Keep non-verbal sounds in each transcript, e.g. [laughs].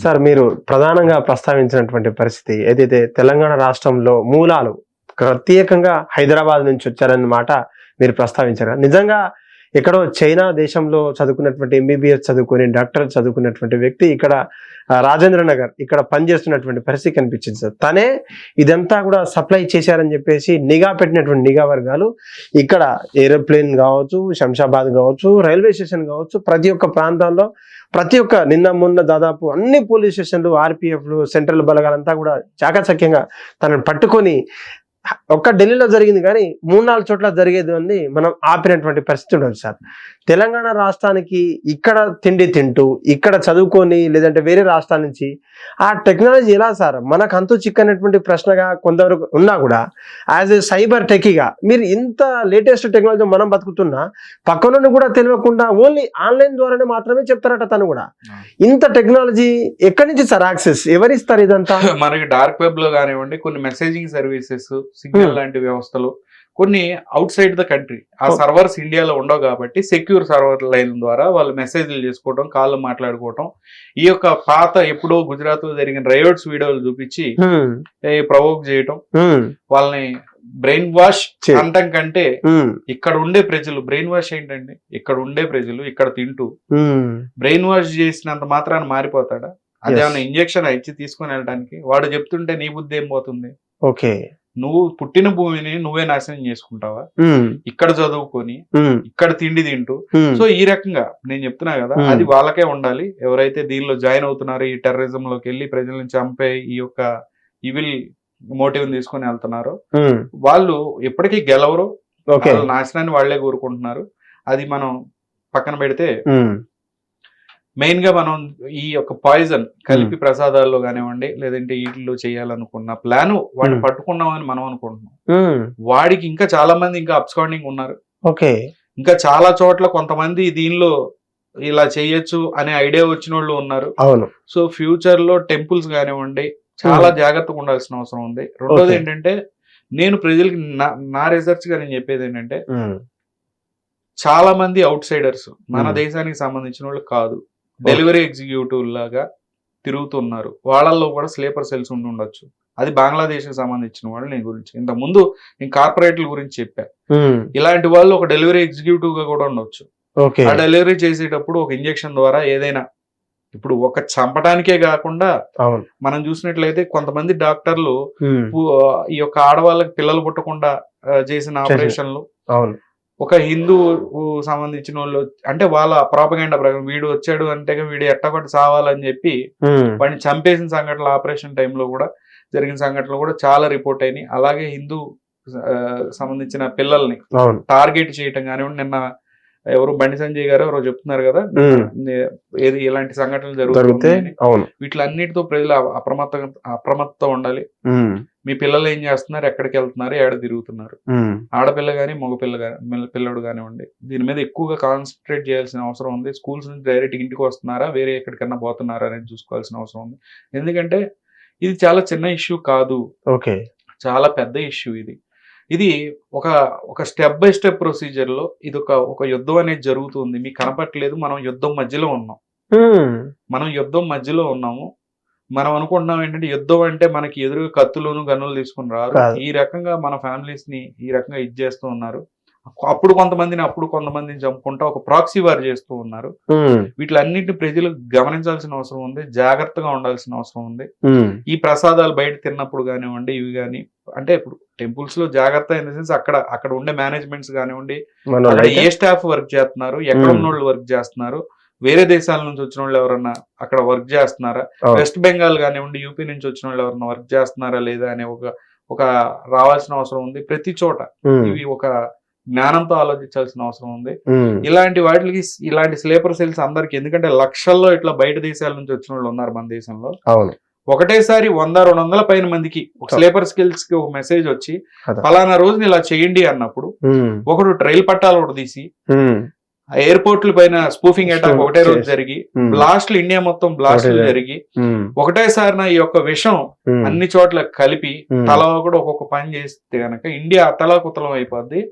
Sir మీరు ప్రధానంగా ప్రస్తావించినటువంటి పరిస్థితి ఏదైతే తెలంగాణ రాష్ట్రంలో మూలాలు ప్రత్యేకంగా హైదరాబాద్ నుంచి వచ్చారన్న మాట మీరు ప్రస్తావించారు నిజంగా ఎక్కడో చైనా దేశంలో చదువుకున్నటువంటి ఎంబీబీఎస్ చదువుకుని డాక్టర్ చదువుకున్నటువంటి వ్యక్తి ఇక్కడ రాజేంద్ర నగర్ ఇక్కడ పనిచేస్తున్నటువంటి పరిస్థితి కనిపించింది సార్. తనే ఇదంతా కూడా సప్లై చేశారని చెప్పేసి నిఘా పెట్టినటువంటి నిఘా వర్గాలు ఇక్కడ ఏరోప్లేన్ కావచ్చు శంషాబాద్ కావచ్చు రైల్వే స్టేషన్ కావచ్చు ప్రతి ఒక్క ప్రాంతాల్లో ప్రతి ఒక్క నిన్న మొన్న దాదాపు అన్ని పోలీస్ స్టేషన్లు ఆర్పిఎఫ్లు సెంట్రల్ బలగాలంతా కూడా చాకచక్యంగా తనను పట్టుకొని ఒక్క ఢిల్లీలో జరిగింది కానీ మూడు నాలుగు చోట్ల జరిగేది అని మనం ఆపినటువంటి పరిస్థితి ఉండదు సార్. తెలంగాణ రాష్ట్రానికి ఇక్కడ తిండి తింటూ ఇక్కడ చదువుకొని లేదంటే వేరే రాష్ట్రాల నుంచి ఆ టెక్నాలజీ ఎలా సార్? మనకు అంతు చిక్కనటువంటి ప్రశ్నగా కొంతవరకు ఉన్నా కూడా యాజ్ ఏ సైబర్ టెకీగా మీరు ఇంత లేటెస్ట్ టెక్నాలజీ మనం బతుకుతున్నా పక్క నుండి కూడా తెలియకుండా ఓన్లీ ఆన్లైన్ ద్వారానే మాత్రమే చెప్తారట తను కూడా. ఇంత టెక్నాలజీ ఎక్కడి నుంచి సార్ యాక్సెస్? ఎవరిస్తారు ఇదంతా? [laughs] మనకి డార్క్ వెబ్లో కానివ్వండి కొన్ని మెసేజింగ్ సర్వీసెస్ సిగ్నల్ Hmm. లాంటి వ్యవస్థలు. కొన్ని అవుట్ సైడ్ ద కంట్రీ ఆ. సర్వర్స్ ఇండియాలో ఉండవు కాబట్టి సెక్యూర్ సర్వర్ లైన్ ద్వారా వాళ్ళు మెసేజ్లు చేసుకోవడం కాళ్ళు మాట్లాడుకోవడం ఈ యొక్క పాత ఎప్పుడో గుజరాత్లో జరిగిన రయోట్స్ వీడియోలు చూపించి ప్రవోక్ చేయటం. హ్మ్, వాళ్ళని బ్రెయిన్ వాష్ అనటం కంటే ఇక్కడ ఉండే ప్రజలు బ్రెయిన్ వాష్ ఏంటండి? ఇక్కడ ఉండే ప్రజలు ఇక్కడ తింటూ. బ్రెయిన్ వాష్ చేసినంత మాత్రాన మారిపోతాడా? అదేమన్నా. ఇంజెక్షన్ ఇచ్చి తీసుకొని వెళ్ళడానికి వాడు చెప్తుంటే నీ బుద్ధి ఏం పోతుంది? ఓకే నువ్వు పుట్టిన భూమిని నువ్వే నాశనం చేసుకుంటావా? ఇక్కడ చదువుకొని ఇక్కడ తిండి తింటూ. సో ఈ రకంగా నేను చెప్తున్నా కదా. అది వాళ్ళకే ఉండాలి. ఎవరైతే దీనిలో జాయిన్ అవుతున్నారో ఈ టెర్రరిజం లోకి వెళ్ళి ప్రజలను చంపే ఈ యొక్క ఇవిల్ మోటివ్ తీసుకొని వెళ్తున్నారో. వాళ్ళు ఎప్పటికీ గెలవరు. నాశనాన్ని వాళ్ళే కోరుకుంటున్నారు. అది మనం పక్కన పెడితే మెయిన్గా మనం ఈ యొక్క పాయిజన్ కలిపి ప్రసాదాల్లో కానివ్వండి లేదంటే వీటిల్లో చేయాలనుకున్న ప్లాన్ వాడిని Hmm. పట్టుకున్నామని మనం అనుకుంటున్నాం. హ్మ్. వాడికి ఇంకా చాలా మంది ఇంకా అబ్స్కాండింగ్ ఉన్నారు. ఓకే ఇంకా చాలా చోట్ల కొంతమంది దీనిలో ఇలా చేయొచ్చు అనే ఐడియా వచ్చిన వాళ్ళు ఉన్నారు. అవును. సో ఫ్యూచర్లో టెంపుల్స్ కానివ్వండి చాలా జాగ్రత్తగా ఉండాల్సిన అవసరం ఉంది. రెండోది. ఏంటంటే నేను ప్రజలకి నా- రీసెర్చ్గా నేను చెప్పేది ఏంటంటే చాలా మంది అవుట్ సైడర్స్ మన Hmm. దేశానికి సంబంధించిన వాళ్ళు కాదు. డెలివరీ ఎగ్జిక్యూటివ్ లాగా తిరుగుతున్నారు. వాళ్ళల్లో కూడా స్లీపర్ సెల్స్ ఉండి ఉండొచ్చు. అది బంగ్లాదేశ్కి సంబంధించిన వాళ్ళు నేను గురించి. ఇంత ముందు నేను కార్పొరేట్ల గురించి చెప్పా. ఇలాంటి వాళ్ళు ఒక డెలివరీ ఎగ్జిక్యూటివ్గా కూడా ఉండొచ్చు. ఆ డెలివరీ చేసేటప్పుడు ఒక ఇంజెక్షన్ ద్వారా ఏదైనా ఇప్పుడు ఒక చంపడానికే కాకుండా మనం చూసినట్లయితే కొంతమంది డాక్టర్లు ఈ యొక్క ఆడవాళ్ళకి పిల్లలు పుట్టకుండా చేసిన ఆపరేషన్లు ఒక హిందూ సంబంధించిన వాళ్ళు అంటే వాళ్ళ ప్రాపగెండా ప్రకారం వీడు వచ్చాడు అంటే వీడు ఎట్టకొట్టి సావాలని చెప్పి వాడిని చంపేసిన సంఘటనలు ఆపరేషన్ టైంలో కూడా జరిగిన సంఘటనలు కూడా చాలా రిపోర్ట్ అయినాయి. అలాగే హిందూ సంబంధించిన పిల్లల్ని టార్గెట్ చేయటం కానివ్వండి నిన్న ఎవరు బండి సంజయ్ గారు ఎవరో చెప్తున్నారు కదా? ఏది ఇలాంటి సంఘటనలు జరిగితే జరుగుతాయి అవును. వీటిలన్నిటితో ప్రజలు అప్రమత్త అప్రమత్తం ఉండాలి. మీ పిల్లలు ఏం చేస్తున్నారు? ఎక్కడికి వెళ్తున్నారు? ఏడ తిరుగుతున్నారు. ఆడపిల్ల కానీ మగపిల్ల కానీ పిల్లడు కానివ్వండి. దీని మీద ఎక్కువగా కాన్సన్ట్రేట్ చేయాల్సిన అవసరం ఉంది. స్కూల్స్ నుంచి డైరెక్ట్ ఇంటికి వస్తున్నారా? వేరే ఎక్కడికన్నా పోతున్నారా అనేది చూసుకోవాల్సిన అవసరం ఉంది. ఎందుకంటే ఇది చాలా చిన్న ఇష్యూ కాదు. ఓకే. చాలా పెద్ద ఇష్యూ ఇది. ఇది ఒక ఒక స్టెప్ బై స్టెప్ ప్రొసీజర్లో ఇది ఒక ఒక యుద్ధం అనేది జరుగుతుంది. మీకు కనపట్లేదు మనం యుద్ధం మధ్యలో ఉన్నాం. మనం యుద్ధం మధ్యలో ఉన్నాము. మనం అనుకుంటున్నాం ఏంటంటే యుద్ధం అంటే మనకి ఎదురుగా కత్తులను గన్నులు తీసుకుని రారు. ఈ రకంగా మన ఫ్యామిలీస్ని ఈ రకంగా ఇది చేస్తూ ఉన్నారు. అప్పుడు కొంతమందిని అప్పుడు కొంతమందిని చంపుకుంటా ఒక ప్రాక్సీ వార్ చేస్తూ ఉన్నారు వీటిలన్నింటిని ప్రజలు గమనించాల్సిన అవసరం ఉంది జాగ్రత్తగా ఉండాల్సిన అవసరం ఉంది. ఈ ప్రసాదాలు బయట తిన్నప్పుడు కానివ్వండి ఇవి కానీ అంటే ఇప్పుడు టెంపుల్స్లో జాగ్రత్త ఇన్ ద సెన్స్ అక్కడ అక్కడ ఉండే మేనేజ్మెంట్స్ కానివ్వండి? ఏ స్టాఫ్ వర్క్ చేస్తున్నారు ఎక్కడ. ఉన్న వాళ్ళు వర్క్ చేస్తున్నారు వేరే దేశాల నుంచి వచ్చిన వాళ్ళు ఎవరన్నా అక్కడ వర్క్ చేస్తున్నారా. వెస్ట్ బెంగాల్ కానివ్వండి యూపీ నుంచి వచ్చిన వాళ్ళు ఎవరన్నా వర్క్ చేస్తున్నారా లేదా అనే ఒక ఒక రావాల్సిన అవసరం ఉంది ప్రతి చోట ఇవి ఒక జ్ఞానంతో ఆలోచించాల్సిన అవసరం ఉంది. ఇలాంటి వాటికి ఇలాంటి స్లీపర్ సెల్స్ అందరికి ఎందుకంటే లక్షల్లో ఇట్లా బయట దేశాల నుంచి వచ్చిన వాళ్ళు ఉన్నారు మన దేశంలో అవును ఒకటేసారి వంద రెండు వందల పైన మందికి ఒక స్లీపర్ స్కిల్స్కి ఒక మెసేజ్ వచ్చి. ఫలానా రోజున ఇలా చేయండి అన్నప్పుడు ఒకడు ట్రైల్ పట్టాలు ఒకటి తీసి. ఎయిర్పోర్ట్ల పైన స్పూఫింగ్ అటాక్ ఒకటే రోజు. జరిగి బ్లాస్ట్లు ఇండియా మొత్తం బ్లాస్ట్లు జరిగి. ఉమ్, ఒకటేసారి నా ఈ యొక్క విషయం ఉమ్, అన్ని చోట్ల కలిపి తల కూడా ఒక్కొక్క పని చేస్తే గనక ఇండియా అతలాకుతలం అయిపోద్ది.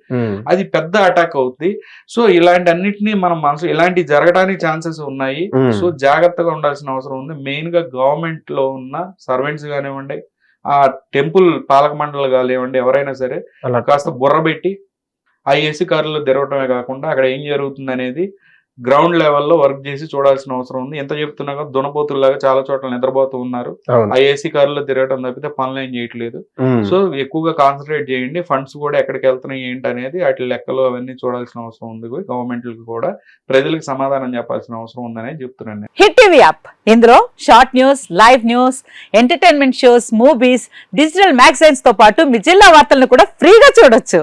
అది పెద్ద అటాక్ అవుద్ది. సో ఇలాంటి అన్నిటినీ మనం మనసు ఇలాంటి జరగడానికి ఛాన్సెస్ ఉన్నాయి. సో జాగ్రత్తగా ఉండాల్సిన అవసరం ఉంది. మెయిన్గా గవర్నమెంట్లో ఉన్న సర్వెంట్స్ కానివ్వండి ఆ టెంపుల్ పాలక మండలి కానివ్వండి ఎవరైనా సరే కాస్త బుర్ర పెట్టి ఆ ఏసీ కార్లలో తిరగటమే కాకుండా అక్కడ ఏం జరుగుతుంది అనేది గ్రౌండ్ లెవెల్లో వర్క్ చేసి చూడాల్సిన అవసరం ఉంది. ఎంత చెప్తున్నా కూడా దునపోతుల్లాగా చాలా చోట్ల నిద్రపోతూ ఉన్నారు. ఆ ఏసీ కార్లో తిరగటం తప్పితే పనులు ఏం చేయట్లేదు. సో ఎక్కువగా కాన్సన్ట్రేట్ చేయండి. ఫండ్స్ కూడా ఎక్కడికి వెళ్తున్నాయి ఏంటి అనేది వాటి లెక్కలు అవన్నీ చూడాల్సిన అవసరం ఉంది. గవర్నమెంట్లకు కూడా ప్రజలకు సమాధానం చెప్పాల్సిన అవసరం ఉందనే చెప్తున్నాను నేను. హిట్ టీవీ యాప్ ఇందులో short news live news entertainment shows movies digital మ్యాగజైన్స్తో పాటు మీ జిల్లా వార్తలను కూడా ఫ్రీగా చూడొచ్చు.